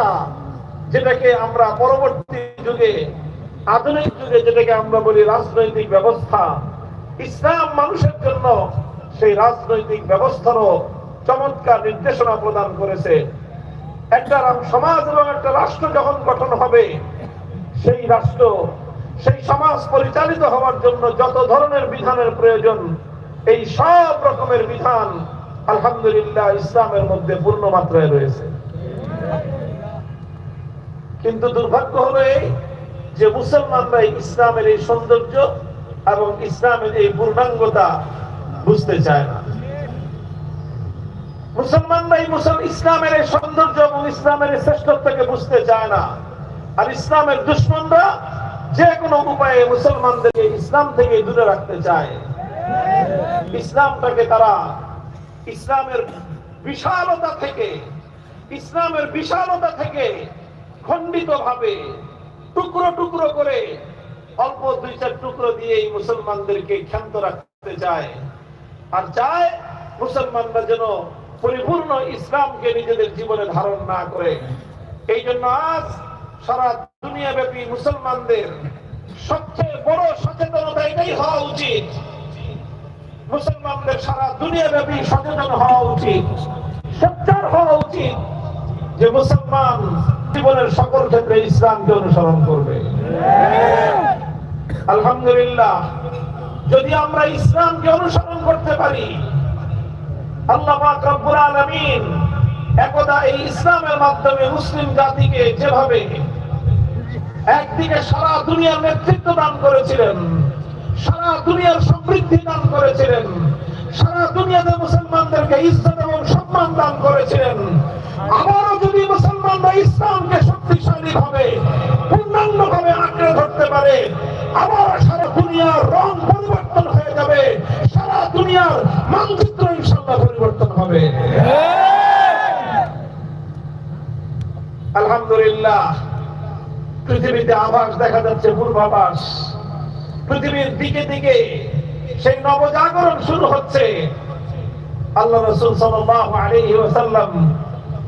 ব্যবস্থা যেটাকে আমরা পরবর্তী যুগে, আধুনিক যুগে যেটাকে আমরা বলি রাজনৈতিক ব্যবস্থা, ইসলাম মানুষের জন্য সেই রাজনৈতিক ব্যবস্থারও চমৎকার নির্দেশনা প্রদান করেছে। একটা সমাজ এবং একটা রাষ্ট্র যখন গঠন হবে, সেই রাষ্ট্র, সেই সমাজ পরিচালিত হওয়ার জন্য যত ধরনের বিধানের প্রয়োজন, এই সব রকমের বিধান আলহামদুলিল্লাহ ইসলামের মধ্যে পূর্ণ মাত্রায় রয়েছে। কিন্তু দুর্ভাগ্য হলো এই যে মুসলমানরা ইসলামের এই সৌন্দর্য এবং ইসলামের এই পূর্ণাঙ্গতা বুঝতে চায় না। মুসলমানরা এই ইসলামের এই সৌন্দর্য এবং ইসলামের এই শ্রেষ্ঠত্বকে বুঝতে চায় না। আর ইসলামের দুশ্মনরা যে কোনো উপায়ে মুসলমানদেরকে ইসলাম থেকে দূরে রাখতে চায়। ইসলামটাকে তারা ইসলামের বিশালতা থেকে, ইসলামের বিশালতা থেকে খণ্ডিত ভাবে, টুকরো টুকরো করে, অল্প দুই চার টুকরো দিয়ে এই মুসলমানদেরকে ক্ষান্ত রাখতে চায়। আর চায় মুসলমানরা যেন পরিপূর্ণ ইসলামকে নিজেদের জীবনে ধারণ না করে। এই জন্য আজ সারা দুনিয়া ব্যাপী মুসলমানদের সবচেয়ে বড় সচেতনতা এটাই হওয়া উচিত। মুসলমানদের সারা দুনিয়া ব্যাপী সচেতন হওয়া উচিত। সোচ্চার হওয়া উচিত যে মুসলমান জীবনের সকল ক্ষেত্রে ইসলামকে অনুসরণ করবে। আলহামদুলিল্লাহ, যদি আমরা ইসলামকে অনুসরণ করতে পারি যেভাবে একদিকে সারা দুনিয়ার নেতৃত্ব দান করেছিলেন, সারা দুনিয়ার সমৃদ্ধি দান করেছিলেন, সারা দুনিয়াতে মুসলমানদেরকে ইজ্জত এবং সম্মান দান করেছিলেন, আবারও যদি মুসলমানরা ইসলামকে শক্তিশালী ভাবে পূর্ণাঙ্গ ভাবে আঁকড়ে ধরতে পারে, আবার সারা দুনিয়ার রং পরিবর্তন হয়ে যাবে, সারা দুনিয়ার মানচিত্র ইনশাল্লাহ পরিবর্তন হবে। আলহামদুলিল্লাহ, পৃথিবীতে আভাস দেখা যাচ্ছে পূর্বাভাস। পৃথিবীর দিকে দিকে সেই নবজাগরণ শুরু হচ্ছে। আল্লাহ রসুল সাল্লাল্লাহু আলাইহি ওয়াসাল্লাম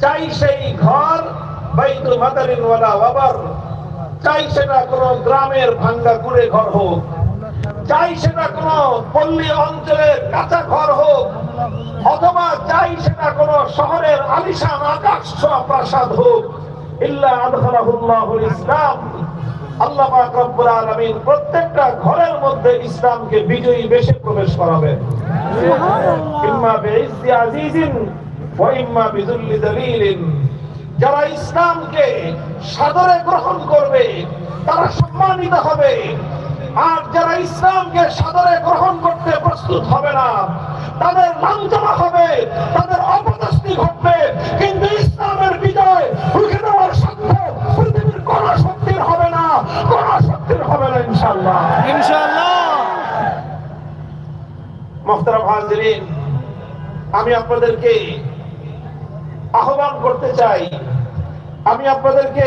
চাই সেই ঘর বাইতুল মাদারিন ওয়ালা ওয়াবার চাই সেটা কোন গ্রামের ভাঙ্গা কুড়ে ঘর হোক। চাই সেটা কোন পল্লী অঞ্চলের কাঁচা ঘর হোক। অথবা চাই সেটা কোন শহরের আলিশান আকাশ ছোঁয়া প্রাসাদ হোক। ইল্লা আদখালাহুল্লাহুল ইসলাম। আল্লাহ পাক রব্বুল আলামিন প্রত্যেকটা ঘরের মধ্যে ইসলামকে বিজয়ী বেশে প্রবেশ করাবেন। সুবহানাল্লাহ। ইম্মা বিইজ্জি আজিজিন। যারা ইসলামকে সাদরে গ্রহণ করবে তারা সম্মানিত হবে। আর যারা ইসলামকে সাদরে গ্রহণ করতে প্রস্তুত হবে না তাদের লাঞ্ছনা হবে তাদের অপদস্থি ঘটবে। কিন্তু ইসলামের বিজয় রুখে দেওয়ার সাধ্য পৃথিবীর কোন শক্তির হবে না কোন শক্তির হবে না ইনশাল্লাহ মোহতারাম হাজিরিন আমি আপনাদেরকে আহ্বান করতে চাই। আমি আপনাদেরকে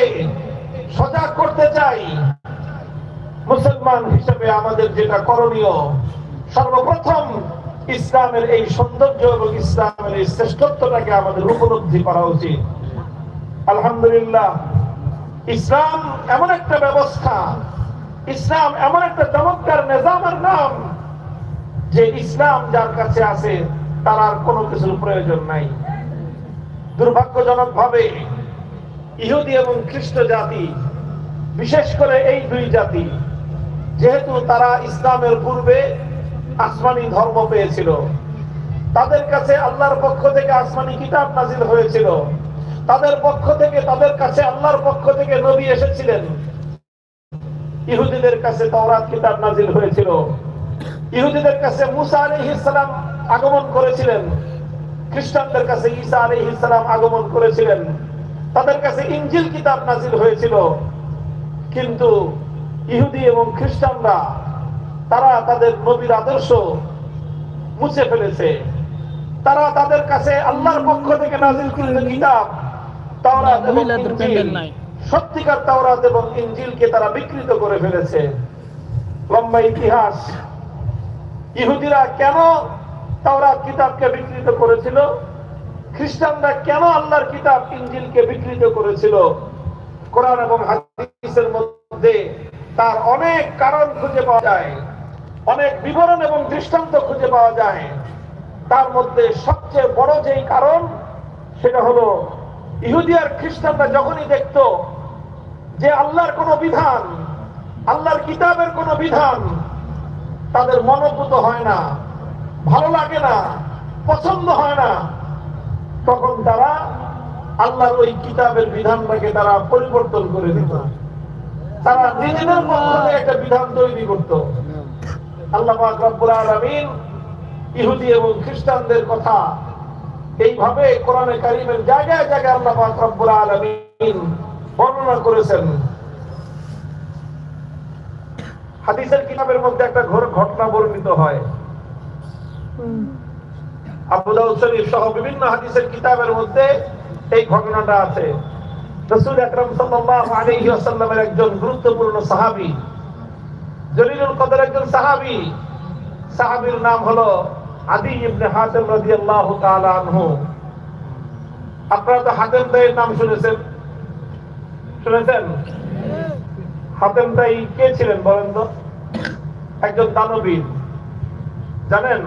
সজাগ করতে চাই। মুসলমান হিসেবে আমাদের যেটা করণীয়, সর্বপ্রথম ইসলামের এই সৌন্দর্য এবং ইসলামের এই শ্রেষ্ঠত্বটাকে আমাদের উপলব্ধি করা উচিত। আলহামদুলিল্লাহ, ইসলাম এমন একটা ব্যবস্থা, ইসলাম এমন একটা চমৎকার নিজামের নাম যে ইসলাম যার কাছে আছে, তার আর কোনো কিছুর প্রয়োজন নাই। দুর্ভাগ্যজনক ভাবে ইহুদি এবং খ্রিস্ট জাতি, বিশেষ করে এই দুই জাতি, যেহেতু তারা ইসলামের পূর্বে আসমানি ধর্ম পেয়েছিল, তাদের কাছে আল্লাহর পক্ষ থেকে আসমানি কিতাব নাজিল হয়েছিল, তাদের পক্ষ থেকে, তাদের কাছে আল্লাহর পক্ষ থেকে নবী এসেছিলেন। ইহুদিদের কাছে তওরাত কিতাব নাজিল হয়েছিল। ইহুদিদের কাছে মুসা আলাইহিস সালাম আগমন করেছিলেন। খ্রিস্টানদের কাছে ঈসা আলাইহিস সালাম আগমন করেছিলেন। তাদের কাছে ইঞ্জিল কিতাব নাজিল হয়েছিল। কিন্তু ইহুদি এবং খ্রিস্টানরা তারা তাদের নবীর আদর্শ মুছে ফেলেছে। তারা তাদের কাছে আল্লাহর পক্ষ থেকে নাজিল কৃত কিতাব তাওরাত এবং নাই। সত্যিকার তাওরাত এবং ইনজিলকে তারা বিকৃত করে ফেলেছে। লম্বা ইতিহাস। ইহুদিরা কেন তাওরাত কিতাবকে বিকৃত করেছিল। খ্রিস্টানরা কেন আল্লাহর কিতাব ইনজিলকে বিকৃত করেছিল? কোরআন এবং হাদিসের মধ্যে তার অনেক কারণ খুঁজে পাওয়া যায়, অনেক বিবরণ এবং দৃষ্টান্ত খুঁজে পাওয়া যায়। তার মধ্যে সবচেয়ে বড় যেই কারণ, সেটা হলো আর খ্রিস্টানরা যখনই দেখতো যে আল্লাহর কোন বিধান, আল্লাহর কিতাবের কোন বিধান, তাদের মনোভূত হয় না। ভালো লাগে না, পছন্দ হয় না, তখন তারা আল্লাহর ওই কিতাবের বিধানটাকে তারা পরিবর্তন করে দিত। তারা নিজেদের থেকে একটা বিধান তৈরি করত। আল্লাহ পাক রব্বুল আলামিন ইহুদি এবং খ্রিস্টানদের কথা এইভাবে কোরআনে কারিমের জায়গায় জায়গায় আল্লাহ পাক রব্বুল আলামিন বর্ণনা করেছেন। হাদিসের কিতাবের মধ্যে একটা ঘোর ঘটনা বর্ণিত হয়। আবু দাউদ শরীফ সহ বিভিন্ন হাদিসের কিতাবের মধ্যে এই ঘটনাটা আছে। আকরাম সাল্লাল্লাহু আলাইহি ওয়াসাল্লামের একজন গুরুত্বপূর্ণ সাহাবী, জলিলুল কদর একজন সাহাবী। সাহাবীর নাম হলো আদি ইবনে হাতিম রাদিয়াল্লাহু তাআলা আনহু। আপনারা তো হাতেম নাম শুনেছেন। শুনেছেন? হাতেম দাই কে ছিলেন বলেন তো? একজন দানবীর জানেন?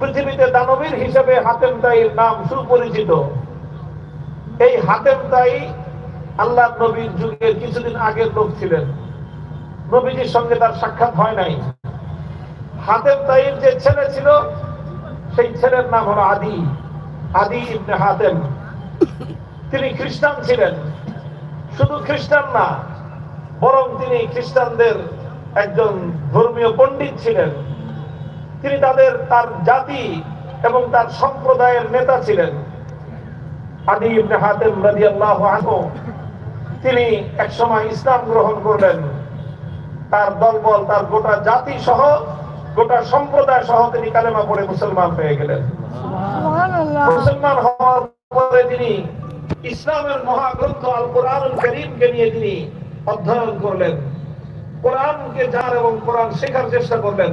পৃথিবীতে দানবীর হিসেবে হাতেম দাইয়ের নাম সুপরিচিত। এই হাতেম দাই আল্লাহ নবীর যুগের কিছুদিন আগের লোক ছিলেন। নবীজির সঙ্গে তার সাক্ষাৎ হয় নাই। হাতেম দাইয়ের যে ছেলে ছিল, সেই ছেলের নাম হলো আদি আদি ইবনে হাতেম। তিনি খ্রিস্টান ছিলেন। শুধু খ্রিস্টান না, বরং তিনি খ্রিস্টানদের একজন ধর্মীয় পণ্ডিত ছিলেন। তিনি তাদের তার জাতি এবং তার সম্প্রদায়ের নেতা ছিলেন। আদি ইবনে হাতেম রাদিয়াল্লাহু আনহু তিনি একসময় ইসলাম গ্রহণ করলেন। তার দলবল তার গোটা জাতি সহ গোটা সম্প্রদায় সহ তিনি কালেমা পড়ে মুসলমান হয়ে গেলেন। মুসলমান হওয়ার পরে তিনি ইসলামের মহাগ্রন্থ আল কোরআনুল করিমকে নিয়ে তিনি অধ্যয়ন করলেন। কোরআনকে জানার এবং কোরআন শেখার চেষ্টা করলেন।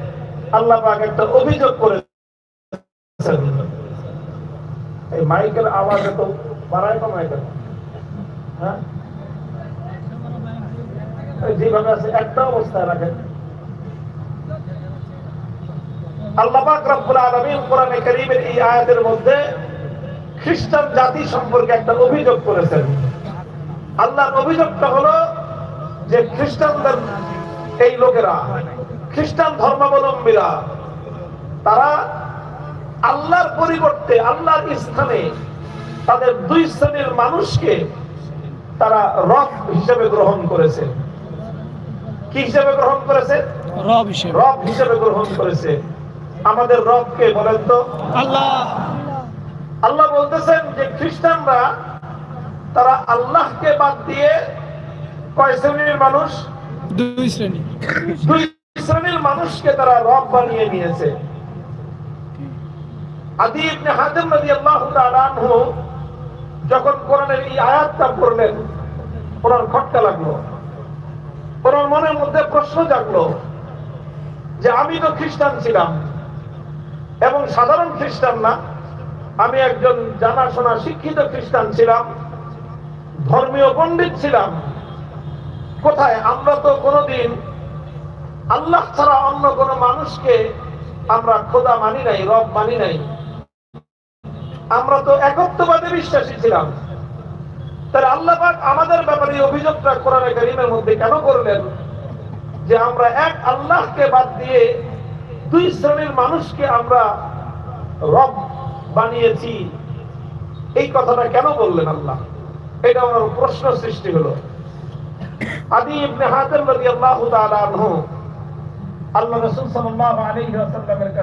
আল্লাহ একটা অভিযোগ করেছেন। এই আওয়াজ এত বাড়ায় হ্যাঁ? যেভাবে আছে, একটা অবস্থায় রাখেন। আল্লাহ এই আয়াতের মধ্যে খ্রিস্টান জাতি সম্পর্কে একটা অভিযোগ করেছেন। আল্লাহর অভিযোগটা হলো যে খ্রিস্টানদের এই লোকেরা খ্রিস্টান ধর্মাবলম্বীরা তারা আল্লাহর পরিবর্তে আল্লাহর স্থানে তাদের দুই শ্রেণির মানুষকে তারা রব হিসেবে গ্রহণ করেছে। কি হিসেবে গ্রহণ করেছে? রব হিসেবে। রব হিসেবে গ্রহণ করেছে। আমাদের রবকে বলেন তো। আল্লাহ। আল্লাহ বলতেছেন যে খ্রিস্টানরা তারা আল্লাহকে বাদ দিয়ে কয় শ্রেণির মানুষ? দুই শ্রেণি। দুই শ্রেণির মানুষকে তারা রব বানিয়ে নিয়েছে। আদি ইবনে আনহু যখন কোরআনের এই আয়াতটা পড়লেন, ওনার খটকা লাগল। ওনার মনের মধ্যে প্রশ্ন জাগলো যে, আমি তো খ্রিস্টান ছিলাম এবং সাধারণ খ্রিস্টান না। আমি একজন জানাশোনা শিক্ষিত খ্রিস্টান ছিলাম, ধর্মীয় পণ্ডিত ছিলাম। কোথায়? আমরা তো কোনোদিন আল্লাহ ছাড়া অন্য কোন মানুষকে আমরা খোদা মানি নাই, রব মানি নাই। আমরা তো একত্ববাদে বিশ্বাসী ছিলাম। তাহলে আল্লাহ আমাদের ব্যাপারে অভিযোগটা কোরআন কারীমের মধ্যে কেন করলেন? যে আমরা এক আল্লাহকে বাদ দিয়ে দুই শ্রেণির মানুষকে আমরা রব বানিয়েছি। এই কথাটা কেন বললেন আল্লাহ? এটা আমার প্রশ্ন সৃষ্টি হলো। আদি ইবনে হাতেম রাদিয়াল্লাহু তাআলা আনহু আল্লাহ রাসূল সাল্লাল্লাহু আলাইহি ওয়াসাল্লামের কাছে